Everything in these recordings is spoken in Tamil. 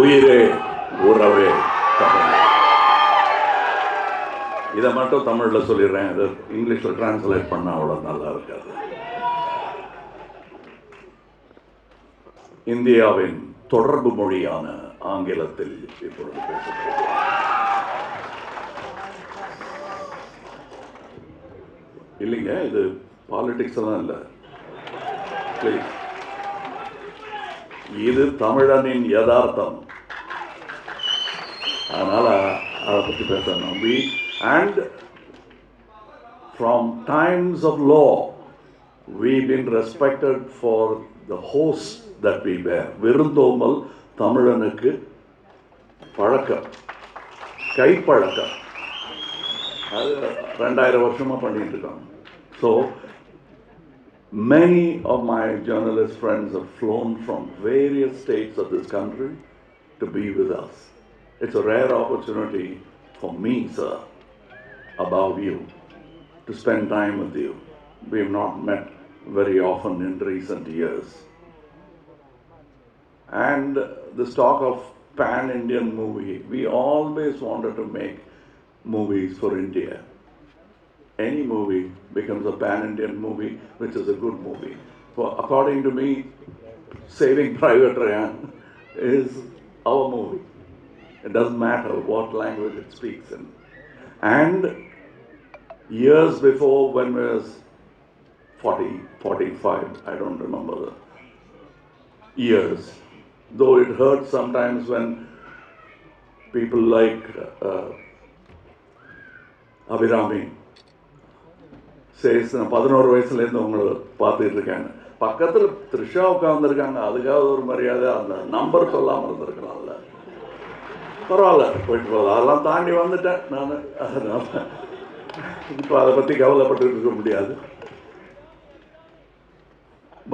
உயிரே உறவே தமிழ். இதை மட்டும் தமிழில் சொல்லிடுறேன். இதை இங்கிலீஷில் டிரான்ஸ்லேட் பண்ணால் அவ்வளோ நல்லா இருக்காது. இந்தியாவின் தொடர்பு மொழியான ஆங்கிலத்தில் இப்பொழுது பேசப்படுகிறது. இல்லைங்க இது பாலிடிக்ஸ் எல்லாம் இல்லை. ப்ளீஸ் இது தமிழனின் யதார்த்தம். அதனால் அதை பற்றி பேசணும் we and from times of law we been respected for the host that we bear விருந்தோமல் தமிழனுக்கு பழக்கம் கைப்பழக்கம். அது ரெண்டாயிரம் வருஷமாக பண்ணிகிட்டு இருக்காங்க. So many of my journalist friends have flown from various states of this country to be with us. It's a rare opportunity for me, sir, above you, to spend time with you. We have not met very often in recent years. And this talk of pan Indian movie, we always wanted to make movies for India. Any movie becomes a pan Indian movie, which is a good movie. For, according to me, Saving Private Ryan is our movie. It doesn't matter what language it speaks in. And years before, when I was 40, 45, I don't remember the years, though it hurts sometimes when people like uh, Abhirami சரி பதினோரு வயசுலேருந்து உங்களை பார்த்துட்டு இருக்காங்க பக்கத்தில் த்ரிஷா உட்காந்துருக்காங்க அதுக்காவது ஒரு மரியாதை. அந்த நம்பர் சொல்லாமல் இருந்திருக்கலாம்ல பரவாயில்ல போயிட்டு போகலாம் அதெல்லாம் தாண்டி வந்துட்டேன் நான். இப்போ அதை பற்றி கவலைப்பட்டு இருக்க முடியாது.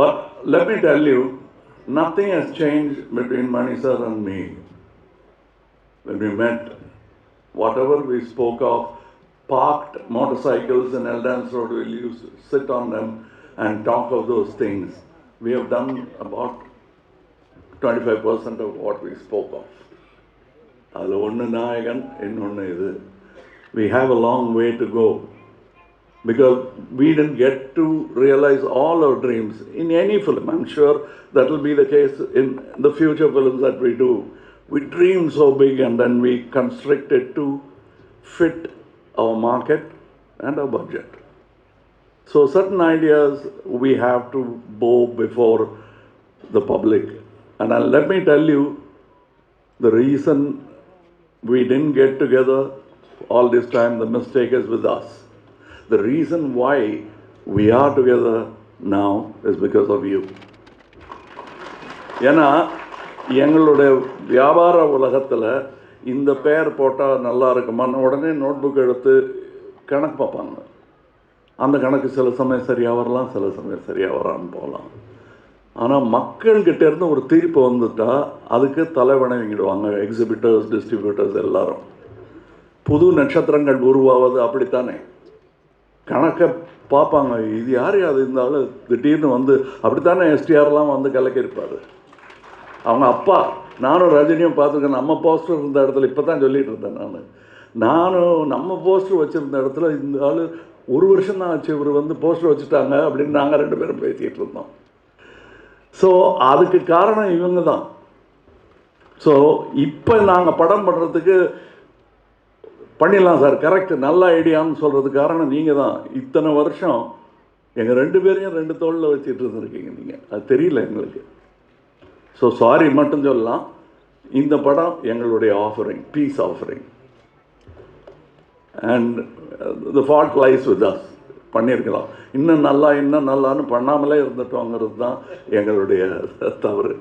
But let me tell you nothing has change between Mani sir and me when we met, whatever we spoke of, parked motorcycles in Eldance Road, we'll use, sit on them and talk of those things. We have done about 25% of what we spoke of. அதில் ஒன்று நாயகன் இன்னொன்று இது we have a long way to go because we didn't get to realize all our dreams in any film. I'm sure that will be the case in the future films that we do. We dream so big and then we constrict it to fit our market and our budget. So certain ideas we have to bow before the public. And uh, let me tell you, the reason we didn't get together all this time, the mistake is with us. The reason why we are together now is because of you. ஏன்னா எங்களுடைய வியாபார உலகத்தில் இந்த பேர் போட்டால் நல்லா இருக்குமான்னு உடனே நோட் புக் எடுத்து கணக்கு பார்ப்பாங்க. அந்த கணக்கு சில சமயம் சரியாக வரலாம் சில சமயம் சரியாக வராமல் போகலாம். ஆனால் மக்கள்கிட்டேருந்து ஒரு தீர்ப்பு வந்துட்டால் அதுக்கு தலை வணங்கிடுவாங்க எக்ஸிபிட்டர்ஸ் டிஸ்ட்ரிபியூட்டர்ஸ் எல்லாரும். புது நட்சத்திரங்கள் உருவாவது அப்படித்தானே? கணக்கை பார்ப்பாங்க இது யார் அது இருந்தாலும் திடீர்னு வந்து அப்படித்தானே எஸ்டிஆர்லாம் வந்து கலக்கியிருப்பார்? அவங்க அப்பா. நானும் ரஜினியும் பார்த்துருக்கேன் நம்ம போஸ்டர் இருந்த இடத்துல இப்போ தான் சொல்லிகிட்டு இருந்தேன் நான். நானும் நம்ம போஸ்டர் வச்சுருந்த இடத்துல இந்த ஆள் ஒரு வருஷம் தான் ஆச்சு இவர் வந்து போஸ்டர் வச்சுட்டாங்க அப்படின்னு நாங்கள் ரெண்டு பேரும் பேசிகிட்டு இருந்தோம். ஸோ அதுக்கு காரணம் இவங்க தான். ஸோ இப்போ நாங்கள் படம் பண்ணுறதுக்கு பண்ணிடலாம் சார் கரெக்ட் நல்ல ஐடியான்னு சொல்கிறதுக்கு காரணம் நீங்கள் தான். இத்தனை வருஷம் எங்கள் ரெண்டு பேரையும் ரெண்டு தோளில் வச்சுட்டு இருந்திருக்கீங்க நீங்கள் அது தெரியல எங்களுக்கு. ஸோ சாரி மட்டும் சொல்லலாம். இந்த படம் எங்களுடைய offering peace offering and the fault lies with us பண்ணியிருக்கலாம். இன்னும் நல்லா இன்னும் நல்லான்னு பண்ணாமலே இருந்துட்டோங்கிறது தான் எங்களுடைய தவறு.